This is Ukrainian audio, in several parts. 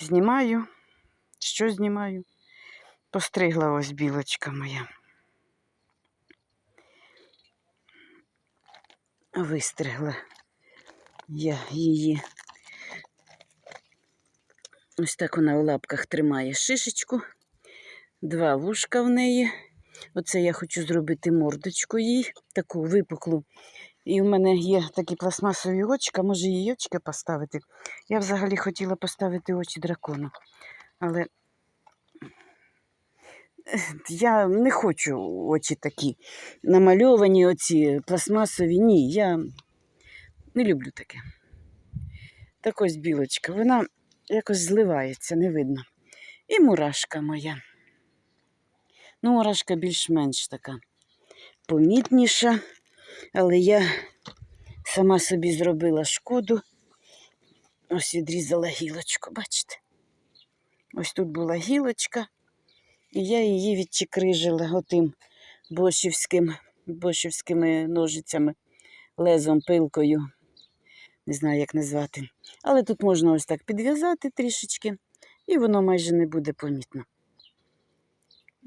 Знімаю. Що знімаю? Постригла ось білочка моя. Вистригла я її. Ось так вона у лапках тримає шишечку, два вушка в неї. Оце я хочу зробити мордочку їй, таку випуклу. І в мене є такі пластмасові очка, може їй очки поставити. Я взагалі хотіла поставити очі дракону, але я не хочу очі такі намальовані, оці пластмасові. Ні, я не люблю таке. Так ось білочка, вона якось зливається, не видно. І мурашка моя. Ну, мурашка більш-менш така помітніша, але я сама собі зробила шкоду. Ось відрізала гілочку, бачите? Ось тут була гілочка, і я її відчекрижила отим бошівським, бошівськими ножицями, лезом, пилкою. Не знаю, як назвати. Але тут можна ось так підв'язати трішечки, і воно майже не буде помітно.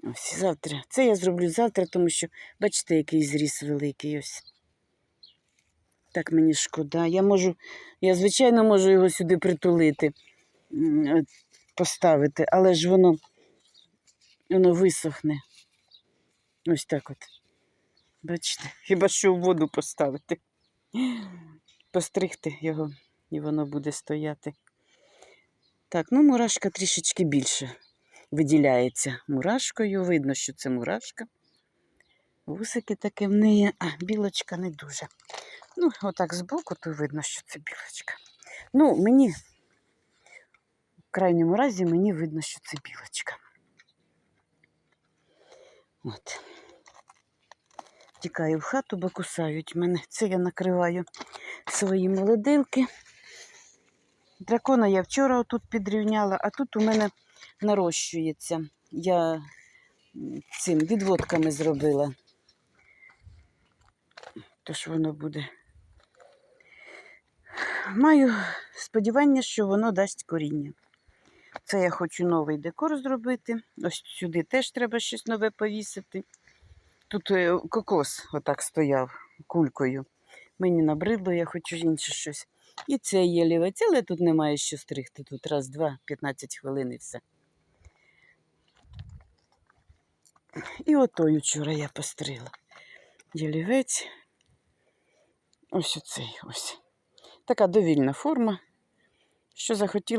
Ось завтра. Це я зроблю завтра, тому що бачите, який зріс великий ось. Так мені шкода. Я можу, я звичайно можу його сюди притулити, поставити, але ж воно, воно висохне. Ось так от. Бачите, хіба що в воду поставити. Постригти його, і воно буде стояти. Так, ну мурашка трішечки більше виділяється мурашкою. Видно, що це мурашка. Вусики таке в неї, а білочка не дуже. Ну, отак збоку, то видно, що це білочка. Ну, мені, в крайньому разі, мені видно, що це білочка. От. Тікаю в хату, бо кусають мене. Це я накриваю свої молодилки. Дракона я вчора отут підрівняла, а тут у мене нарощується. Я цим відводками зробила. Тож воно буде. Маю сподівання, що воно дасть коріння. Це я хочу новий декор зробити. Ось сюди теж треба щось нове повісити. Тут е, кокос отак стояв кулькою. Мені набридло, я хочу інше щось. І це є лівець, але тут немає що стригти. Тут раз, два, 15 хвилин і все. І отой вчора я постригла. Ялівець. Ось оцей ось. Така довільна форма. Що захотіла,